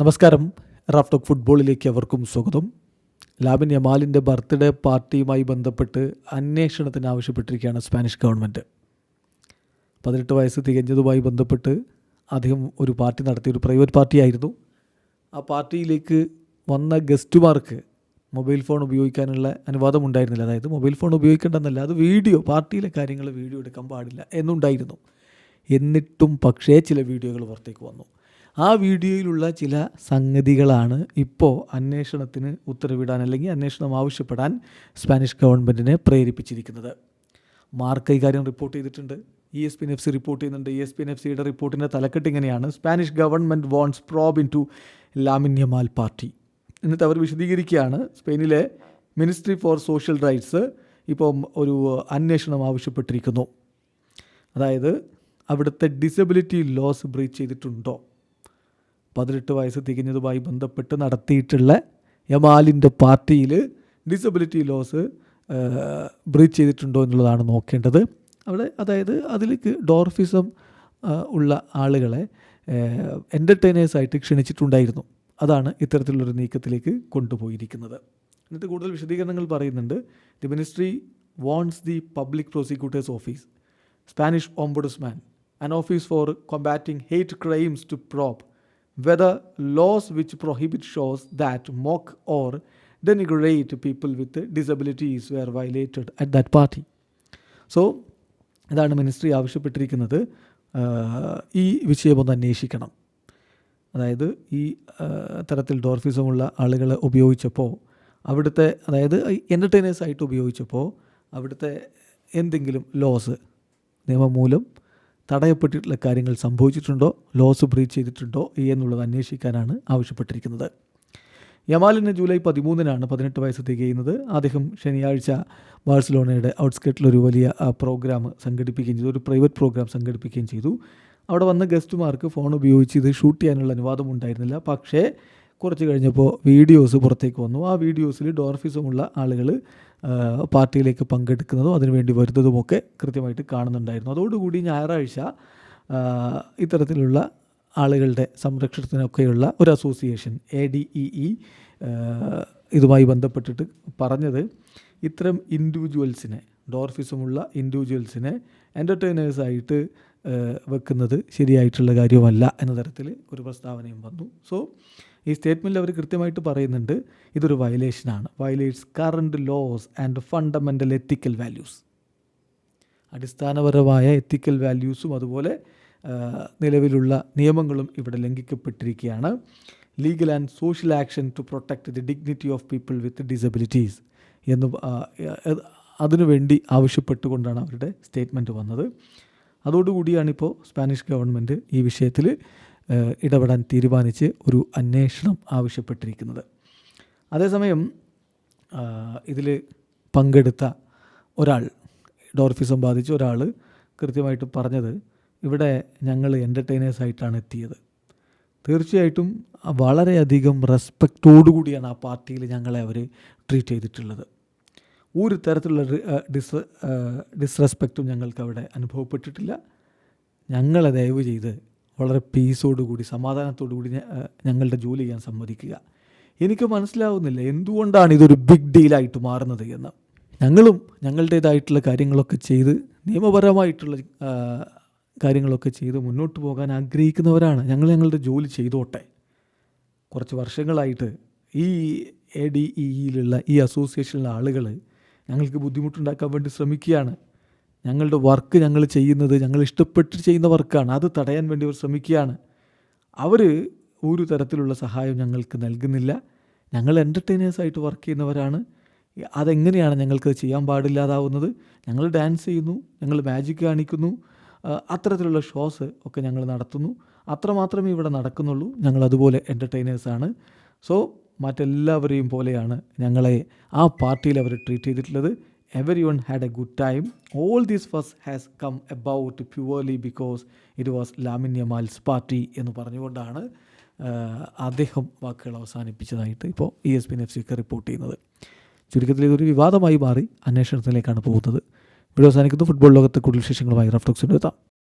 നമസ്കാരം. റാഫ്റ്റോക്ക് ഫുട്ബോളിലേക്ക് അവർക്കും സ്വാഗതം. ലാബിൻ യമാലിന്റെ ബർത്ത്ഡേ പാർട്ടിയുമായി ബന്ധപ്പെട്ട് അന്വേഷണത്തിന് ആവശ്യപ്പെട്ടിരിക്കുകയാണ് സ്പാനിഷ് ഗവൺമെന്റ് പതിനെട്ട് വയസ്സ് തികഞ്ഞതുമായി ബന്ധപ്പെട്ട് അദ്ദേഹം ഒരു പാർട്ടി നടത്തിയ ഒരു പ്രൈവറ്റ് പാർട്ടിയായിരുന്നു. ആ പാർട്ടിയിലേക്ക് വന്ന ഗസ്റ്റുമാർക്ക് മൊബൈൽ ഫോൺ ഉപയോഗിക്കാനുള്ള അനുവാദം ഉണ്ടായിരുന്നില്ല. അതായത് മൊബൈൽ ഫോൺ ഉപയോഗിക്കേണ്ടെന്നല്ല അത് വീഡിയോ പാർട്ടിയിലെ കാര്യങ്ങൾ വീഡിയോ എടുക്കാൻ പാടില്ല എന്നുണ്ടായിരുന്നു. എന്നിട്ടും പക്ഷേ ചില വീഡിയോകൾ പുറത്തേക്ക് വന്നു. ആ വീഡിയോയിലുള്ള ചില സംഗതികളാണ് ഇപ്പോൾ അന്വേഷണത്തിന് ഉത്തരവിടാൻ അല്ലെങ്കിൽ അന്വേഷണം ആവശ്യപ്പെടാൻ സ്പാനിഷ് ഗവൺമെന്റിനെ പ്രേരിപ്പിച്ചിരിക്കുന്നത്. മാർക്ക് ഇക്കാര്യം റിപ്പോർട്ട് ചെയ്തിട്ടുണ്ട്. E S P F C report ചെയ്യുന്നുണ്ട്. ഇ എസ് പി എഫ് സിയുടെ റിപ്പോർട്ടിന്റെ തലക്കെട്ട് ഇങ്ങനെയാണ്. Spanish government wants probe into Lamine Yamal party. എന്നിട്ട് അവർ വിശദീകരിക്കുകയാണ്. സ്പെയിനിലെ മിനിസ്ട്രി ഫോർ സോഷ്യൽ റൈറ്റ്സ് ഇപ്പോൾ ഒരു അന്വേഷണം ആവശ്യപ്പെട്ടിരിക്കുന്നു. അതായത് അവിടുത്തെ ഡിസബിലിറ്റി ലോസ് ബ്രീച്ച് ചെയ്തിട്ടുണ്ടോ? പതിനെട്ട് വയസ്സ് തികഞ്ഞതുമായി ബന്ധപ്പെട്ട് നടത്തിയിട്ടുള്ള യമാലിന്റെ പാർട്ടിയിൽ ഡിസബിലിറ്റി ലോസ് ബ്രീച്ച് ചെയ്തിട്ടുണ്ടോ എന്നുള്ളതാണ് നോക്കേണ്ടത്. അവിടെ അതായത് അതിലേക്ക് ഡോർഫിസം ഉള്ള ആളുകളെ എന്റർടൈനേഴ്സായിട്ട് ക്ഷണിച്ചിട്ടുണ്ടായിരുന്നു. അതാണ് ഇത്തരത്തിലുള്ളൊരു നീക്കത്തിലേക്ക് കൊണ്ടുപോയിരിക്കുന്നത്. എന്നിട്ട് കൂടുതൽ വിശദീകരണങ്ങൾ പറയുന്നുണ്ട്. The ministry wants the public prosecutors office Spanish ombudsman and office for combating hate crimes to probe whether laws which prohibit shows that mock or denigrate people with disabilities were violated at that party. So ഇതാണ് ministry ആവശ്യപ്പെട്ടിരിക്കുന്നത് ഈ വിഷയമൊന്ന് അന്വേഷിക്കണം അതായത് ഈ തരത്തിൽ ഡോർഫിസമുള്ള ആളുകളെ ഉപയോഗിച്ചപ്പോൾ അവിടുത്തെ അതായത് എന്റർടൈനേഴ്സായിട്ട് ഉപയോഗിച്ചപ്പോൾ അവിടുത്തെ എന്തെങ്കിലും ലോസ് നിയമം മൂലം തടയപ്പെട്ടിട്ടുള്ള കാര്യങ്ങൾ സംഭവിച്ചിട്ടുണ്ടോ? ലോസ് ബ്രീച്ച് ചെയ്തിട്ടുണ്ടോ? എന്നുള്ളത് അന്വേഷിക്കാനാണ് ആവശ്യപ്പെട്ടിരിക്കുന്നത്. യമാലിന് ജൂലൈ പതിമൂന്നിനാണ് പതിനെട്ട് വയസ്സ് തികയുന്നത്. അദ്ദേഹം ശനിയാഴ്ച ബാഴ്സലോണയുടെ ഔട്ട്സ്കേട്ടിലൊരു വലിയ പ്രോഗ്രാം സംഘടിപ്പിക്കുകയും ചെയ്തു. ഒരു പ്രൈവറ്റ് പ്രോഗ്രാം സംഘടിപ്പിക്കുകയും ചെയ്തു. അവിടെ വന്ന ഗസ്റ്റുമാർക്ക് ഫോൺ ഉപയോഗിച്ച് ഇത് ഷൂട്ട് ചെയ്യാനുള്ള അനുവാദം ഉണ്ടായിരുന്നില്ല പക്ഷേ കുറച്ച് കഴിഞ്ഞപ്പോൾ വീഡിയോസ് പുറത്തേക്ക് വന്നു. ആ വീഡിയോസിൽ ഡോർഫിസമുള്ള ആളുകൾ പാർട്ടിയിലേക്ക് പങ്കെടുക്കുന്നതും അതിനുവേണ്ടി വരുന്നതുമൊക്കെ കൃത്യമായിട്ട് കാണുന്നുണ്ടായിരുന്നു. അതോടുകൂടി ഞായറാഴ്ച ഇത്തരത്തിലുള്ള ആളുകളുടെ സംരക്ഷണത്തിനൊക്കെയുള്ള ഒരു association A D E E ഇതുമായി ബന്ധപ്പെട്ടിട്ട് പറഞ്ഞത് ഇത്തരം ഇൻഡിവിജ്വൽസിനെ ഡോർഫിസമുള്ള ഇൻഡിവിജ്വൽസിനെ എന്റർടൈനേഴ്സായിട്ട് വെക്കുന്നത് ശരിയായിട്ടുള്ള കാര്യമല്ല എന്ന തരത്തിൽ ഒരു പ്രസ്താവനയും വന്നു. സോ ഈ സ്റ്റേറ്റ്മെന്റിൽ അവർ കൃത്യമായിട്ട് പറയുന്നുണ്ട് ഇതൊരു വയലേഷനാണ് violates current laws and fundamental ethical values അടിസ്ഥാനപരമായ എത്തിക്കൽ വാല്യൂസും അതുപോലെ നിലവിലുള്ള നിയമങ്ങളും ഇവിടെ ലംഘിക്കപ്പെട്ടിരിക്കുകയാണ്. Legal and social action to protect the dignity of people with disabilities എന്ന് അതിനുവേണ്ടി ആവശ്യപ്പെട്ടുകൊണ്ടാണ് അവരുടെ സ്റ്റേറ്റ്മെന്റ് വന്നത്. അതോടുകൂടിയാണ് ഇപ്പോൾ സ്പാനിഷ് ഗവൺമെന്റ് ഈ വിഷയത്തിൽ ഇടപെടാൻ തീരുമാനിച്ച് ഒരു അന്വേഷണം ആവശ്യപ്പെട്ടിരിക്കുന്നത്. അതേസമയം ഇതിൽ പങ്കെടുത്ത ഒരാൾ ഡോർഫിസം ബാധിച്ച ഒരാൾ കൃത്യമായിട്ട് പറഞ്ഞത് ഇവിടെ ഞങ്ങൾ എന്റർടൈനേഴ്സായിട്ടാണ് എത്തിയത്. തീർച്ചയായിട്ടും വളരെയധികം റെസ്പെക്റ്റോടുകൂടിയാണ് ആ പാർട്ടിയിൽ ഞങ്ങളെ അവർ ട്രീറ്റ് ചെയ്തിട്ടുള്ളത്. ഒരു തരത്തിലുള്ള ഡിസ് ഡിസ്റെസ്പെക്റ്റും ഞങ്ങൾക്ക് അവിടെ അനുഭവപ്പെട്ടിട്ടില്ല. ഞങ്ങളെ ദയവ് ചെയ്ത് വളരെ പീസോടുകൂടി കൂടി ഞങ്ങളുടെ ജോലി ചെയ്യാൻ സമ്മതിക്കുക. എനിക്ക് മനസ്സിലാവുന്നില്ല എന്തുകൊണ്ടാണ് ഇതൊരു ബിഗ് ഡീലായിട്ട് മാറുന്നത് എന്ന്. ഞങ്ങളും ഞങ്ങളുടേതായിട്ടുള്ള കാര്യങ്ങളൊക്കെ ചെയ്ത് നിയമപരമായിട്ടുള്ള കാര്യങ്ങളൊക്കെ ചെയ്ത് മുന്നോട്ട് പോകാൻ ആഗ്രഹിക്കുന്നവരാണ്. ഞങ്ങൾ ഞങ്ങളുടെ ജോലി ചെയ്തോട്ടെ. കുറച്ച് വർഷങ്ങളായിട്ട് ഈ എ ഡി ഇയിലുള്ള ഈ അസോസിയേഷനിലെ ആളുകൾ ഞങ്ങൾക്ക് ബുദ്ധിമുട്ടുണ്ടാക്കാൻ വേണ്ടി ശ്രമിക്കുകയാണ്. ഞങ്ങളുടെ വർക്ക് ഞങ്ങൾ ചെയ്യുന്നത് ഞങ്ങൾ ഇഷ്ടപ്പെട്ട് ചെയ്യുന്ന വർക്കാണ്. അത് തടയാൻ വേണ്ടി അവർ ശ്രമിക്കുകയാണ്. അവർ ഒരു തരത്തിലുള്ള സഹായം ഞങ്ങൾക്ക് നൽകുന്നില്ല. ഞങ്ങൾ എന്റർടൈനേഴ്സായിട്ട് വർക്ക് ചെയ്യുന്നവരാണ്. അതെങ്ങനെയാണ് ഞങ്ങൾക്ക് ചെയ്യാൻ പാടില്ലാതാവുന്നത്? ഞങ്ങൾ ഡാൻസ് ചെയ്യുന്നു ഞങ്ങൾ മാജിക് കാണിക്കുന്നു. അത്തരത്തിലുള്ള ഷോസ് ഒക്കെ ഞങ്ങൾ നടത്തുന്നു. അത്രമാത്രമേ ഇവിടെ നടക്കുന്നുള്ളൂ. ഞങ്ങൾ അതുപോലെ എന്റർടൈനേഴ്സാണ് സോ മറ്റെല്ലാവരെയും പോലെയാണ് ഞങ്ങളെ ആ പാർട്ടിയിൽ അവർ ട്രീറ്റ് ചെയ്തിട്ടുള്ളത്. One had a good time all these fuss has come about purely because it was Lamine Yamal's party എന്ന് പറഞ്ഞുകൊണ്ടാണ് അദ്ദേഹം വാക്കുകൾ അവസാനിപ്പിച്ചതായിട്ട് ഇപ്പോൾ ഇ എസ് പി എഫ് സിക്ക് റിപ്പോർട്ട് ചെയ്യുന്നത്. ചുരുക്കത്തിൽ ഇതൊരു വിവാദമായി മാറി. അന്വേഷണത്തിലേക്കാണ് പോകുന്നത്. ഇവിടെ അവസാനിക്കുന്നു. ഫുട്ബോൾ ലോകത്തെ കൂടുതൽ വിശേഷങ്ങളുമായി റഫ്ടോക്സിന്റെ എത്താം.